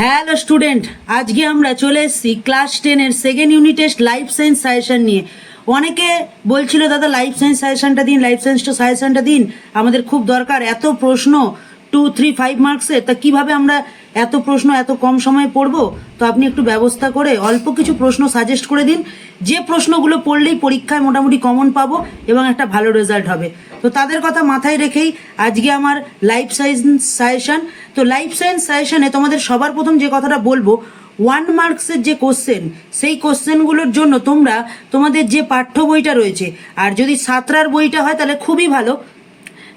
Hello student, আজকে আমরা চলে এসেছি ক্লাস টেনের second unit test life science suggestion নিয়ে। অনেকে বলছিল, দাদা লাইফ সায়েন্স সাজেশনটা দিন লাইফ সায়েন্স টু সাজেশনটা দিন। আমাদের খুব দরকার এত প্রশ্ন টু থ্রি ফাইভ মার্কসের তা কীভাবে আমরা এত প্রশ্ন এত কম সময়ে পড়ব? তো আপনি একটু ব্যবস্থা করে অল্প কিছু প্রশ্ন সাজেস্ট করে দিন। যে প্রশ্নগুলো পড়লেই পরীক্ষায় মোটামুটি কমন পাবো এবং একটা ভালো রেজাল্ট হবে। তো তাদের কথা মাথায় রেখেই আজকে আমার লাইফ সায়েন্স সাজেশন তো লাইফ সায়েন্স সাজেশনে তোমাদের সবার প্রথম যে কথাটা বলব ওয়ান মার্কসের যে কোশ্চেন সেই কোশ্চেনগুলোর জন্য তোমরা তোমাদের যে পাঠ্য বইটা রয়েছে, আর যদি সাঁতরার বইটা হয় তাহলে খুবই ভালো।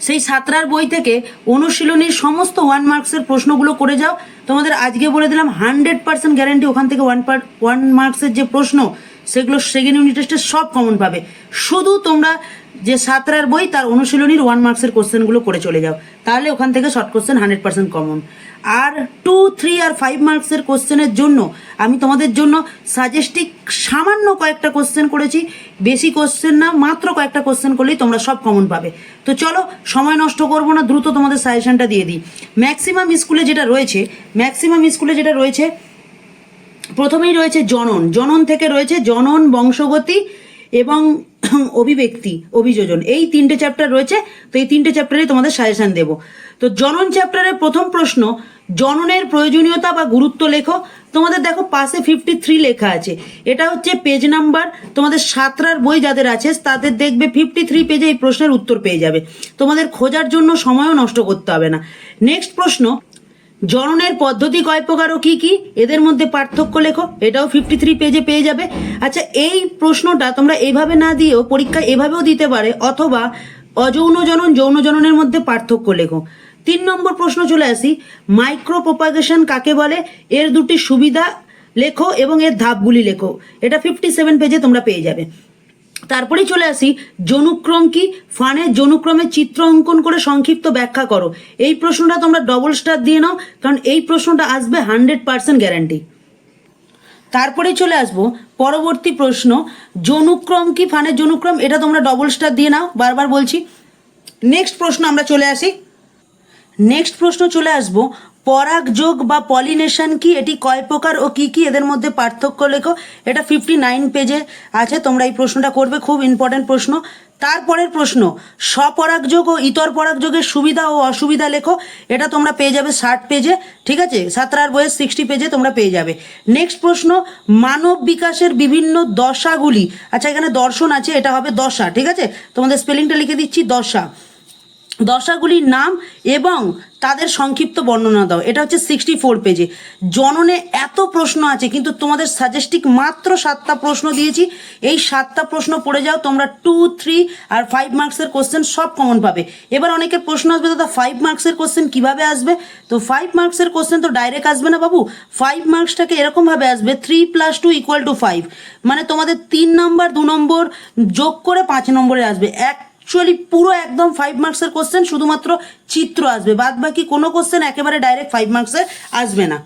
সেই সাতরার বই থেকে অনুশীলনীর সমস্ত ওয়ান মার্কসের প্রশ্নগুলো করে যাও। তোমাদের আজকে বলে দিলাম হান্ড্রেড পার্সেন্ট গ্যারেন্টি ওখান থেকে ওয়ান পার ওয়ান মার্কসের যে প্রশ্ন, সেগুলো সেকেন্ড ইউনিট টেস্টে সব কমন পাবে। শুধু তোমরা যে সাতরার বই, তার অনুশীলনীর ওয়ান মার্কসের কোশ্চেনগুলো করে চলে যাও। তাহলে ওখান থেকে short question hundred percent common আর টু থ্রি আর ফাইভ মার্কসের কোশ্চেনের জন্য আমি তোমাদের জন্য সাজেস্টিক সামান্য কয়েকটা কোশ্চেন করেছি। বেশি কোশ্চেন না, মাত্র কয়েকটা কোশ্চেন করলেই তোমরা সব কমন পাবে। তো চলো, সময় নষ্ট করব না, দ্রুত তোমাদের সাজেশনটা দিয়ে দিই। ম্যাক্সিমাম স্কুলে যেটা রয়েছে ম্যাক্সিমাম স্কুলে যেটা রয়েছে, প্রথমেই রয়েছে জনন। জনন থেকে রয়েছে জনন, বংশগতি এবং অভিব্যক্তি, অভিযোজন। এই তিনটে চ্যাপ্টার রয়েছে, তো এই তিনটে চ্যাপ্টারে তোমাদের সাজেশন দেব। তো জনন চ্যাপ্টারের প্রথম প্রশ্ন, জননের প্রয়োজনীয়তা বা গুরুত্ব লেখো। তোমাদের দেখো পাশে ফিফটি থ্রি লেখা আছে। এটা হচ্ছে পেজ নাম্বার তোমাদের সাতটার বই যাদের আছে, তাদের দেখবে ফিফটি থ্রি পেজে এই প্রশ্নের উত্তর পেয়ে যাবে। তোমাদের খোঁজার জন্য সময়ও নষ্ট করতে হবে না। নেক্সট প্রশ্ন, জননের পদ্ধতি কয় প্রকার ও কি কি? এদের মধ্যে পার্থক্য লেখো, এটাও ফিফটি থ্রি পেজে পেয়ে যাবে। আচ্ছা এই প্রশ্নটা তোমরা এইভাবে না দিয়েও পরীক্ষা এভাবেও দিতে পারে, অথবা অযৌন জনন যৌন জননের মধ্যে পার্থক্য লেখো। তিন নম্বর প্রশ্ন চলে আসি। মাইক্রো প্রপাগেশন কাকে বলে? এর দুটি সুবিধা লেখো এবং এর ধাপগুলি লেখো। এটা ফিফটি সেভেন পেজে তোমরা পেয়ে যাবে। তারপরেই চলে আসি, জনুক্রম কি? ফানের জনুক্রমের চিত্র অঙ্কন করে সংক্ষিপ্ত ব্যাখ্যা করো। এই প্রশ্নটা তোমরা ডবল স্টার দিয়ে নাও, কারণ এই প্রশ্নটা আসবে হান্ড্রেড পার্সেন্ট গ্যারান্টি তারপরে চলে আসব, পরবর্তী প্রশ্ন। জনুক্রম কি? ফানের জনুক্রম, এটা তোমরা ডবল স্টার দিয়ে নাও, বারবার বলছি। নেক্সট প্রশ্ন আমরা চলে আসি। নেক্সট প্রশ্ন চলে আসব। পরাগ যোগ বা পলিনেশন কি? এটি কয় প্রকার ও কি কি? এদের মধ্যে পার্থক্য লেখো। এটা ফিফটি নাইন পেজে আছে। তোমরা এই প্রশ্নটা করবে। খুব ইম্পর্টেন্ট প্রশ্ন। তারপরের প্রশ্ন স্বপরাগযোগ ও ইতর পরাগযোগের সুবিধা ও অসুবিধা লেখো। এটা তোমরা পেয়ে যাবে ষাট পেজে ঠিক আছে? সাতরার বয়স সিক্সটি পেজে তোমরা পেয়ে যাবে। নেক্সট প্রশ্ন, মানব বিকাশের বিভিন্ন দশাগুলি। আচ্ছা এখানে দর্শন আছে। এটা হবে দশা। ঠিক আছে? তোমাদের স্পেলিংটা লিখে দিচ্ছি, দশা। দশাগুলির নাম এবং তাদের সংক্ষিপ্ত বর্ণনা দাও। এটা হচ্ছে সিক্সটি ফোর পেজে জননে এত প্রশ্ন আছে, কিন্তু তোমাদের সাজেস্টিক মাত্র সাতটা প্রশ্ন দিয়েছি। এই সাতটা প্রশ্ন পড়ে যাও, তোমরা টু থ্রি আর ফাইভ মার্কসের কোশ্চেন সব কমন পাবে। এবার অনেকের প্রশ্ন আসবে, দাদা ফাইভ মার্কসের কোশ্চেন কীভাবে আসবে? তো ফাইভ মার্কসের কোশ্চেন তো ডাইরেক্ট আসবে না বাবু। ফাইভ মার্কসটাকে এরকমভাবে আসবে three plus two equal to five মানে তোমাদের তিন নম্বর দু নম্বর যোগ করে পাঁচ নম্বরে আসবে। এক অ্যাকচুয়ালি পুরো একদম ফাইভ মার্কসের কোশ্চেন শুধুমাত্র চিত্র আসবে। বাদ বাকি কোনো কোশ্চেন একেবারে ডাইরেক্ট ফাইভ মার্কসে আসবে না।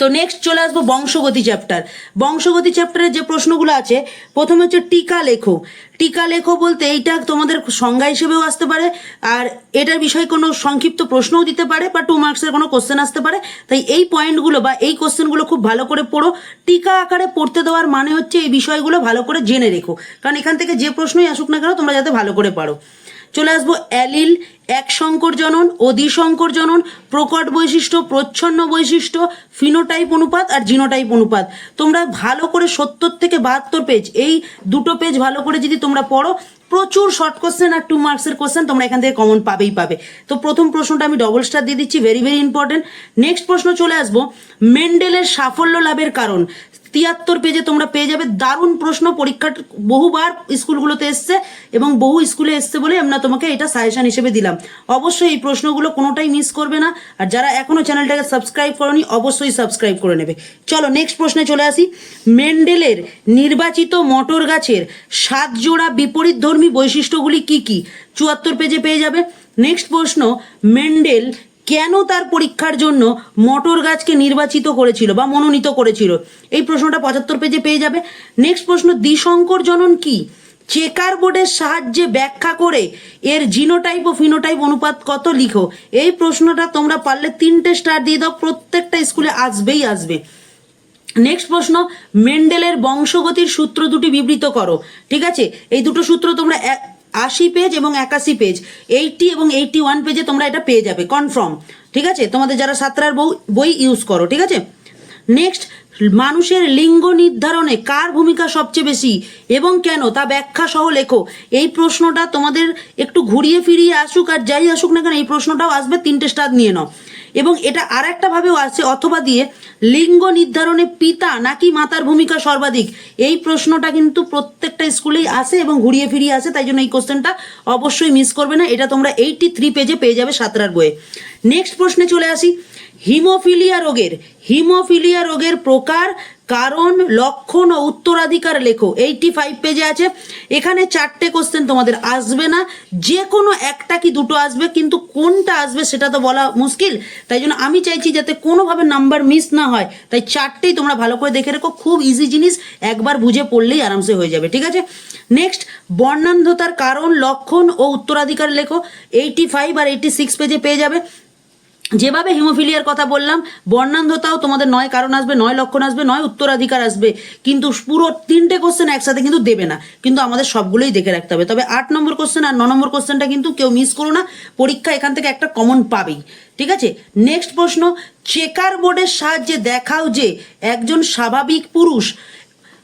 তো নেক্সট চলে আসব বংশগতি চ্যাপ্টার বংশগতি চ্যাপ্টারের যে প্রশ্নগুলো আছে, প্রথমে হচ্ছে টিকা লেখো টিকা লেখো বলতে এইটা তোমাদের সংজ্ঞা হিসেবেও আসতে পারে, আর এটার বিষয়ে কোনো সংক্ষিপ্ত প্রশ্নও দিতে পারে, বা টু মার্কসের কোনো কোশ্চেন আসতে পারে। তাই এই পয়েন্টগুলো বা এই কোশ্চেনগুলো খুব ভালো করে পড়ো। টিকা আকারে পড়তে দেওয়ার মানে হচ্ছে এই বিষয়গুলো ভালো করে জেনে রেখো। কারণ এখান থেকে যে প্রশ্নই আসুক না কেন, তোমরা যাতে ভালো করে পারো। চলে আসব অ্যালিল এক সংকর জনন অধিসংকর জনন, প্রকট বৈশিষ্ট্য, প্রচ্ছন্ন বৈশিষ্ট্য, ফিনোটাইপ অনুপাত আর জিনোটাইপ অনুপাত। তোমরা ভালো করে সত্তর থেকে বাহাত্তর পেজ এই দুটো পেজ ভালো করে যদি তোমরা পড়ো, প্রচুর শর্ট কোশ্চেন আর টু মার্কসের কোশ্চেন তোমরা এখান থেকে কমন পাবেই পাবে। তো প্রথম প্রশ্নটা আমি ডবল স্টার দিয়ে দিচ্ছি ভেরি ভেরি ইম্পর্টেন্ট নেক্সট প্রশ্ন চলে আসব, মেন্ডেলের সাফল্য লাভের কারণ। তিয়াত্তর পেজে তোমরা পেয়ে যাবে দারুণ প্রশ্ন পরীক্ষার বহুবার স্কুলগুলোতে এসছে এবং বহু স্কুলে এসছে বলে আমরা তোমাকে এটা সাজেশন হিসেবে দিলাম। অবশ্যই এই প্রশ্নগুলো কোনোটাই মিস করবে না। আর যারা এখনও চ্যানেলটাকে সাবস্ক্রাইব করনি, অবশ্যই সাবস্ক্রাইব করে নেবে। চলো নেক্সট প্রশ্নে চলে আসি। মেন্ডেলের নির্বাচিত মটর গাছের সাত জোড়া বিপরীতধর্মী বৈশিষ্ট্যগুলি কি কি? চুয়াত্তর পেজে পেয়ে যাবে। নেক্সট প্রশ্ন, মেন্ডেল কেন তার পরীক্ষার জন্য মটর গাছকে নির্বাচিত করেছিল বা মনোনীত করেছিল? এই প্রশ্নটা পঁচাত্তর পেজে পেয়ে যাবে। নেক্সট প্রশ্ন দ্বিশঙ্কর জনন কি? চেকার বোর্ডের সাহায্যে ব্যাখ্যা করে এর জিনোটাইপ ও ফিনোটাইপ অনুপাত কত লিখো? এই প্রশ্নটা তোমরা পারলে তিনটে স্টার দিয়ে দাও, প্রত্যেকটা স্কুলে আসবেই আসবে। নেক্সট প্রশ্ন, মেন্ডেলের বংশগতির সূত্র দুটি বিবৃত করো। ঠিক আছে? এই দুটো সূত্র তোমরা আশি পেজ এবং একাশি পেজ এইটটি এবং এইটটি ওয়ান পেজে তোমরা এটা পেয়ে যাবে কনফার্ম ঠিক আছে? তোমাদের যারা সাতটার বই বই ইউজ করো, ঠিক আছে? নেক্সট মানুষের লিঙ্গ নির্ধারণে কার ভূমিকা সবচেয়ে বেশি এবং কেন, তা ব্যাখ্যা সহ লেখো। এই প্রশ্নটা তোমাদের একটু ঘুরিয়ে ফিরিয়ে আসুক আর যাই আসুক না কেন, এই প্রশ্নটাও আসবে, তিনটে স্টার নিয়ে নাও। এবং এটা আর একটা ভাবেও আছে অথবা দিয়ে লিঙ্গ নির্ধারণে পিতা নাকি মাতার ভূমিকা সর্বাধিক? এই প্রশ্নটা কিন্তু প্রত্যেকটা স্কুলেই আসে এবং ঘুরিয়ে ফিরিয়ে আসে, তাই জন্য এই কোশ্চেনটা অবশ্যই মিস করবে না। এটা তোমরা এইটি থ্রি পেজে পেয়ে যাবে সাঁতরার বইয়ে। নেক্সট প্রশ্নে চলে আসি। হিমোফিলিয়া রোগের হিমোফিলিয়া রোগের প্রকার, কারণ, লক্ষণ ও উত্তরাধিকার লেখো। এইটি ফাইভ পেজে আছে। এখানে চারটে কোশ্চেন তোমাদের আসবে না। যে কোনো একটা কি দুটো আসবে, কিন্তু কোনটা আসবে সেটা তো বলা মুশকিল। তাই জন্য আমি চাইছি যাতে কোনোভাবে নাম্বার মিস না হয়। তাই চারটেই তোমরা ভালো করে দেখে রেখো। খুব ইজি জিনিস, একবার বুঝে পড়লেই আরামসে হয়ে যাবে, ঠিক আছে? নেক্সট বর্ণান্ধতার কারণ, লক্ষণ ও উত্তরাধিকার লেখো। এইটি ফাইভ আর এইটি সিক্স পেজে পেয়ে যাবে। যেভাবে হিমোফিলিয়ার কথা বললাম, বর্ণান্ধতাও তোমাদের নয় কারণ আসবে, নয় লক্ষণ আসবে, নয় উত্তরাধিকার আসবে। কিন্তু পুরো তিনটে কোশ্চেন একসাথে কিন্তু দেবে না। কিন্তু আমাদের সবগুলোই দেখে রাখতে হবে। তবে আট নম্বর কোশ্চেন আর ন নম্বর কোশ্চেনটা কিন্তু কেউ মিস করো না। পরীক্ষা এখান থেকে একটা কমন পাবেই। ঠিক আছে? নেক্সট প্রশ্ন চেকার বোর্ডের সাহায্যে দেখাও যে একজন স্বাভাবিক পুরুষ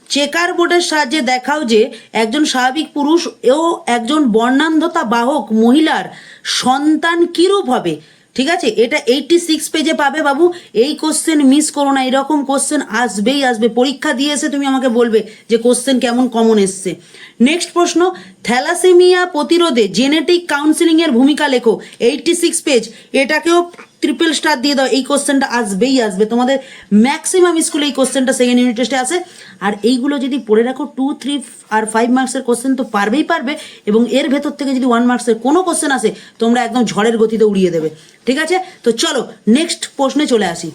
চেকার বোর্ডের সাহায্যে দেখাও যে একজন স্বাভাবিক পুরুষ ও একজন বর্ণান্ধতা বাহক মহিলার সন্তান কিরূপ হবে? ঠিক আছে? এটা এইটটি সিক্স পেজে পাবে বাবু। এই কোশ্চেন মিস করো না, এরকম কোশ্চেন আসবেই আসবে। পরীক্ষা দিয়ে এসে তুমি আমাকে বলবে যে কোশ্চেন কেমন কমন এসছে। নেক্সট প্রশ্ন থ্যালাসেমিয়া প্রতিরোধে জেনেটিক কাউন্সিলিংয়ের ভূমিকা লেখো। এইটটি সিক্স পেজ এটাকেও ট্রিপল স্টার দিয়ে দাও, এই কোশ্চেনটা আসবেই আসবে। তোমাদের ম্যাক্সিমাম স্কুলে এই কোশ্চেনটা সেকেন্ড ইউনিট টেস্টে আসে আর এইগুলো যদি পড়ে রাখো টু থ্রি আর ফাইভ মার্কসের কোশ্চেন তো পারবেই পারবে এবং এর ভেতর থেকে যদি ওয়ান মার্কসের কোনো কোশ্চেন আসে, তোমরা একদম ঝড়ের গতিতে উড়িয়ে দেবে। ঠিক আছে? তো চলো নেক্সট প্রশ্নে চলে আসি।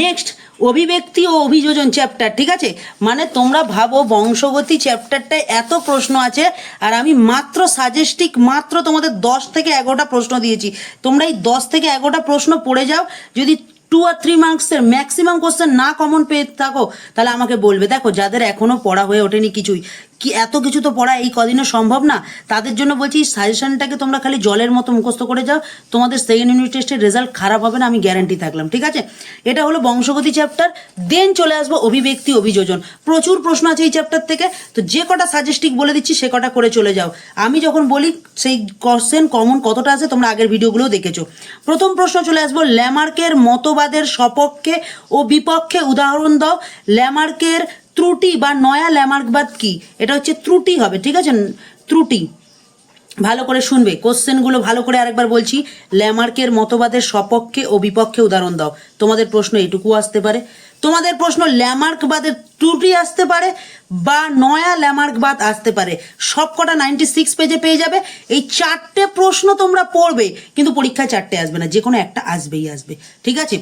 নেক্সট অভিব্যক্তি ও অভিযোজন চ্যাপ্টার ঠিক আছে? মানে তোমরা ভাবো বংশগতি চ্যাপ্টারটায় এত প্রশ্ন আছে, আর আমি মাত্র সাজেস্টিক মাত্র তোমাদের দশ থেকে এগারোটা প্রশ্ন দিয়েছি। তোমরা এই দশ থেকে এগারোটা প্রশ্ন পড়ে যাও, যদি টু আর থ্রি মার্কসের ম্যাক্সিমাম কোশ্চেন না কমন পেয়ে থাকো, তাহলে আমাকে বলবে। দেখো, যাদের এখনও পড়া হয়ে ওঠেনি কিছুই কি এত কিছু তো পড়া এই কদিনে সম্ভব না? তাদের জন্য বলছি সাজেশনটাকে তোমরা খালি জলের মতো মুখস্থ করে যাও। তোমাদের সেকেন্ড ইউনিট টেস্টের রেজাল্ট খারাপ হবে না, আমি গ্যারান্টি থাকলাম, ঠিক আছে? এটা হলো বংশগতি চ্যাপ্টার দেন চলে আসব অভিব্যক্তি, অভিযোজন। প্রচুর প্রশ্ন আছে এই চ্যাপ্টার থেকে, তো যে কটা সাজেস্টিক বলে দিচ্ছি, সে কটা করে চলে যাও। আমি যখন বলি, সেই কোশ্চেন কমন কতটা আছে, তোমরা আগের ভিডিওগুলোও দেখেছ। প্রথম প্রশ্ন চলে আসব ল্যামার্কের মতবাদের সপক্ষে ও বিপক্ষে উদাহরণ দাও। ল্যামার্কের ত্রুটি বা নয়া ল্যামার্কবাদ কি? এটা হচ্ছে ত্রুটি হবে, ঠিক আছে? ত্রুটি। ভালো করে শুনবে। কোশ্চেনগুলো ভালো করে আরেকবার বলছি। ল্যামার্কের মতবাদের সপক্ষে ও বিপক্ষে উদাহরণ দাও। তোমাদের প্রশ্ন এটুকু আসতে পারে। তোমাদের প্রশ্ন ল্যামার্কবাদের ত্রুটি আসতে পারে বা নয়া ল্যামার্কবাদ আসতে পারে। সব কটা নাইনটি সিক্স পেজে পেয়ে যাবে। এই চারটে প্রশ্ন তোমরা পড়বে, কিন্তু পরীক্ষায় চারটে আসবে না যে কোনো একটা আসবেই আসবে। ঠিক আছে?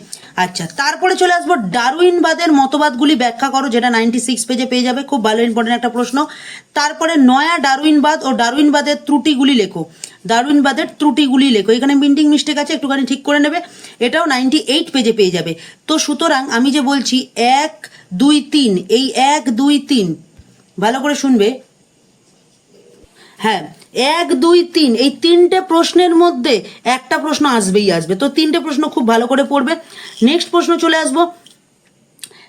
আচ্ছা তারপরে চলে আসব ডারউইনবাদের মতবাদগুলি ব্যাখ্যা করো, যেটা নাইনটি সিক্স পেজে পেয়ে যাবে। খুব ভালো ইম্পর্টেন্ট একটা প্রশ্ন। তারপরে নয়া ডারউইনবাদ ও ডারউইনবাদের ত্রুটিগুলি লেখো। ডারউইনবাদের ত্রুটিগুলি লেখো। এখানে প্রিন্টিং মিস্টেক আছে, একটুখানি ঠিক করে নেবে। এটাও নাইনটি এইট পেজে পেয়ে যাবে। তো সুতরাং আমি যে বলছি, এক দুই তিন, এই এক, দুই তিন। ভালো করে শুনবে। হ্যাঁ এক, দুই, তিন, এই তিনটে প্রশ্নের মধ্যে একটা প্রশ্ন আসবেই আসবে। তো তিনটে প্রশ্ন খুব ভালো করে পড়বে। নেক্সট প্রশ্ন চলে আসব।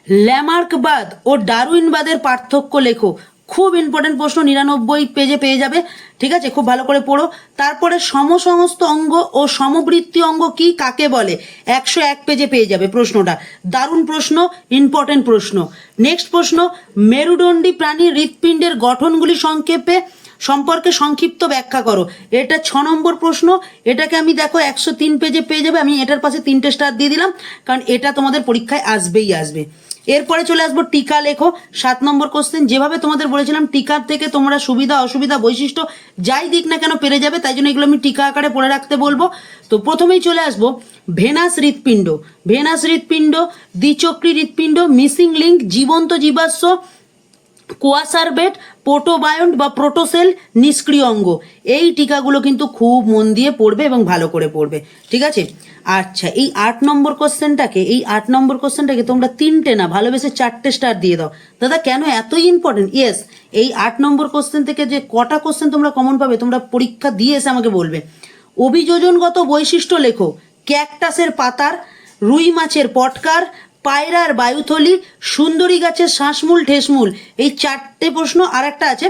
ল্যামার্কবাদ ও ডারুইনবাদের পার্থক্য লেখো। খুব ইম্পর্টেন্ট প্রশ্ন, নিরানব্বই পেজে পেয়ে যাবে। ঠিক আছে? খুব ভালো করে পড়ো। তারপরে সমসমস্ত অঙ্গ ও সমবৃত্তি অঙ্গ কি, কাকে বলে? একশো এক পেজে পেয়ে যাবে প্রশ্নটা। দারুণ প্রশ্ন ইম্পর্টেন্ট প্রশ্ন। নেক্সট প্রশ্ন, মেরুদণ্ডী প্রাণী হৃৎপিণ্ডের গঠনগুলি সংক্ষেপে সম্পর্কে সংক্ষিপ্ত ব্যাখ্যা করো। এটা ছ নম্বর প্রশ্ন। এটাকে আমি দেখো একশো তিন পেজে পেয়ে যাবে। আমি এটার পাশে তিনটে স্টার দিয়ে দিলাম। কারণ এটা তোমাদের পরীক্ষায় আসবেই আসবে। এরপরে চলে আসব টিকা লেখো, সাত নম্বর কোশ্চেন যেভাবে তোমাদের বলেছিলাম, টিকার থেকে তোমরা সুবিধা অসুবিধা বৈশিষ্ট্য যাই দিক না কেন পেরে যাবে, তাই জন্য এগুলো আমি টিকা আকারে পড়ে রাখতে বলব। তো প্রথমেই চলে আসব ভেনাস হৃৎপিণ্ড। ভেনাস হৃৎপিণ্ড, দ্বিচক্রী হৃৎপিণ্ড মিসিং লিঙ্ক জীবন্ত জীবাশ্ম কোয়াসারবেট পোটোবায়ন্ট বা প্রোটোসেল নিষ্ক্রিয় অঙ্গ। এই টিকাগুলো কিন্তু খুব মন দিয়ে পড়বে এবং ভালো করে পড়বে। ঠিক আছে? আচ্ছা এই আট নম্বর কোশ্চেনটাকে, এই আট নম্বর কোশ্চেনটাকে তোমরা তিনটে না, ভালোবেসে চারটে স্টার দিয়ে দাও। দাদা, কেন এতই ইম্পর্টেন্ট ইয়েস এই আট নম্বর কোশ্চেন থেকে যে কটা কোশ্চেন তোমরা কমন পাবে, তোমরা পরীক্ষা দিয়ে এসে আমাকে বলবে। অভিযোজনগত বৈশিষ্ট্য লেখো ক্যাকটাসের পাতার, রুই মাছের পটকার পায়রার বায়ুথলি, সুন্দরী গাছের শ্বাসমূল ঠেসমূল। এই চারটে প্রশ্ন আর একটা আছে।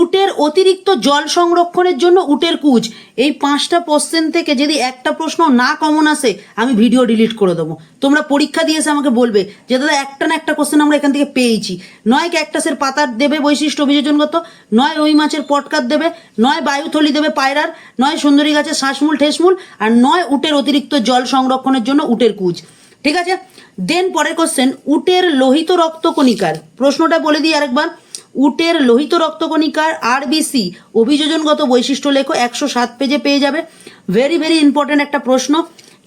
উটের অতিরিক্ত জল সংরক্ষণের জন্য উটের কুচ এই পাঁচটা কোশ্চেন থেকে যদি একটা প্রশ্ন না কমন আসে, আমি ভিডিও ডিলিট করে দেবো। তোমরা পরীক্ষা দিয়ে এসে আমাকে বলবে যে, দাদা, একটা না একটা কোশ্চেন আমরা এখান থেকে পেয়েছি। নয় ক্যাকটাসের পাতার দেবে বৈশিষ্ট্য অভিযোজনগত নয় রুই মাছের পটকার দেবে, নয় বায়ুথলি দেবে পায়রার, নয় সুন্দরী গাছের শ্বাসমূল ঠেসমূল, আর নয় উটের অতিরিক্ত জল সংরক্ষণের জন্য উটের কুচ ঠিক আছে? দেন পরের কোশ্চেন উটের লোহিত রক্তকণিকার। প্রশ্নটা বলে দিই আরেকবার। উটের লোহিত রক্তকণিকার আরবিসি অভিযোজনগত বৈশিষ্ট্য লেখো, একশো সাত পেজে পেয়ে যাবে। ভেরি ভেরি ইম্পর্টেন্ট একটা প্রশ্ন।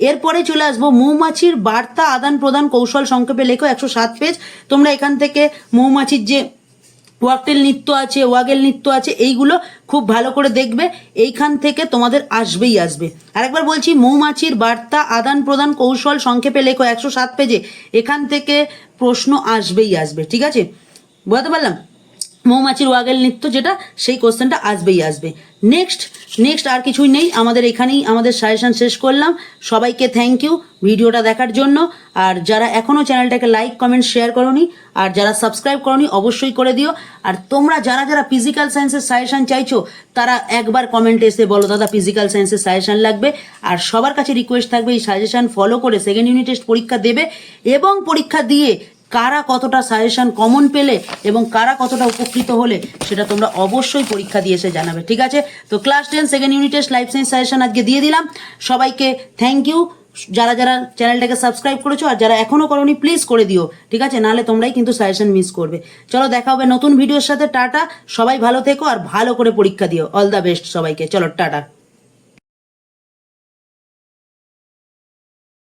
এরপরে চলে আসব, মৌমাছির বার্তা আদান প্রদান কৌশল সংক্ষেপে লেখো, একশো সাত পেজ তোমরা এখান থেকে মৌমাছির যে ওয়াকটেল নৃত্য আছে, ওয়াগেল নৃত্য আছে, এইগুলো খুব ভালো করে দেখবে। এইখান থেকে তোমাদের আসবেই আসবে। আরেকবার বলছি, মৌমাছির বার্তা আদান প্রদান কৌশল সংক্ষেপে লেখো একশো সাত পেজে। এখান থেকে প্রশ্ন আসবেই আসবে, ঠিক আছে? বুঝতে পারলাম? মৌমাছির ওয়াগেল নৃত্য যেটা, সেই কোশ্চেনটা আসবেই আসবে। নেক্সট নেক্সট আর কিছুই নেই। আমাদের এখানেই, আমাদের সাজেশান শেষ করলাম। সবাইকে থ্যাংক ইউ ভিডিওটা দেখার জন্য। আর যারা এখনও চ্যানেলটাকে লাইক কমেন্ট শেয়ার করনি, আর যারা সাবস্ক্রাইব করনি, অবশ্যই করে দিও। আর তোমরা যারা যারা ফিজিক্যাল সায়েন্সের সাজেশান চাইছো, তারা একবার কমেন্টে এসে বলো, দাদা ফিজিক্যাল সায়েন্সের সাজেশান লাগবে। আর সবার কাছে রিকোয়েস্ট থাকবে, এই সাজেশান ফলো করে সেকেন্ড ইউনিট টেস্ট পরীক্ষা দেবে এবং পরীক্ষা দিয়ে কারা কতটা সাজেশন কমন পেলে এবং কারা কতটা উপকৃত হলে সেটা তোমরা অবশ্যই পরীক্ষা দিয়ে এসে জানাবে, ঠিক আছে? তো ক্লাস টেন সেকেন্ড ইউনিট ইউনিটের লাইফ সায়েন্স সাজেশন আজকে দিয়ে দিলাম। সবাইকে থ্যাংক ইউ যারা যারা চ্যানেলটাকে সাবস্ক্রাইব করেছ আর যারা এখনও করোনি প্লিজ করে দিও, ঠিক আছে? নাহলে তোমরাই কিন্তু সাজেশন মিস করবে। চলো দেখা হবে নতুন ভিডিওর সাথে, টাটা। সবাই ভালো থেকো আর ভালো করে পরীক্ষা দিও। অল দ্য বেস্ট সবাইকে। চলো, টাটা।